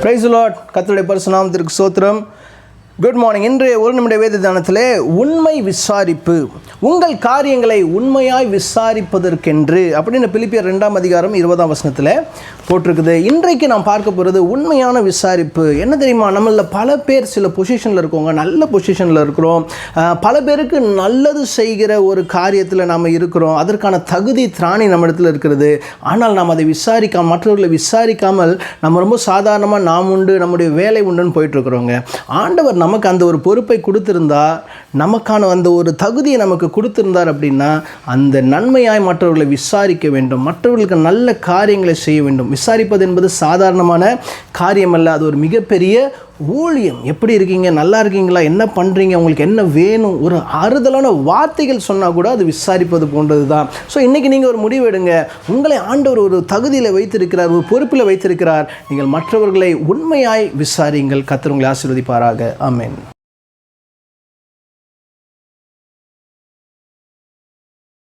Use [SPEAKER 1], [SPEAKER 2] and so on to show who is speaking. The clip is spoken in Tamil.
[SPEAKER 1] பிரைஸ் லாட் கத்தருடைய பரிசுநாமத்திற்கு சோத்திரம் குட் மார்னிங் இன்றைய ஒரு நிமிட வேத தானத்திலே உண்மை விசாரிப்பு. உங்கள் காரியங்களை உண்மையாய் விசாரிப்பதற்கென்று அப்படின்னு பிலிப்பியர் ரெண்டாம் அதிகாரம் இருபதாம் வசனத்தில் போட்டிருக்குது. இன்றைக்கு நாம் பார்க்க போகிறது உண்மையான விசாரிப்பு. என்ன தெரியுமா? நம்மளில் பல பேர் சில பொசிஷனில் இருக்கவங்க நல்ல பொசிஷனில் இருக்கிறோம். பல பேருக்கு நல்லது செய்கிற ஒரு காரியத்தில் நாம் இருக்கிறோம். அதற்கான தகுதி திராணி நம்ம இடத்துல இருக்கிறது. ஆனால் நாம் அதை விசாரிக்காம மற்றவர்களை விசாரிக்காமல் நம்ம ரொம்ப சாதாரணமாக நாம் உண்டு நம்முடைய வேலை உண்டுன்னு போயிட்டுருக்குறோங்க ஆண்டவர் நமக்கு அந்த ஒரு பொறுப்பை கொடுத்துருந்தா நமக்கான அந்த ஒரு தகுதியை நமக்கு கொடுத்துருந்தார் அப்படின்னா அந்த நன்மையாய் மற்றவர்களை விசாரிக்க வேண்டும். மற்றவர்களுக்கு நல்ல காரியங்களை செய்ய வேண்டும். விசாரிப்பது என்பது சாதாரணமான காரியம் அல்ல அது ஒரு மிகப்பெரிய ஊழியம். எப்படி இருக்கீங்க? நல்லா இருக்கீங்களா? என்ன பண்ணுறீங்க உங்களுக்கு என்ன வேணும்? ஒரு ஆறுதலான வார்த்தைகள் சொன்னால் கூட அது விசாரிப்பது போன்றது தான் ஸோ இன்றைக்கி நீங்கள் ஒரு முடிவு எடுங்க. உங்களை ஆண்டவர் ஒரு தகுதியில் வைத்திருக்கிறார் ஒரு பொறுப்பில் வைத்திருக்கிறார். நீங்கள் மற்றவர்களை உண்மையாய் விசாரியுங்கள் கத்திரவங்களை ஆசீர்வதிப்பாராக. ஆமாம் Amén.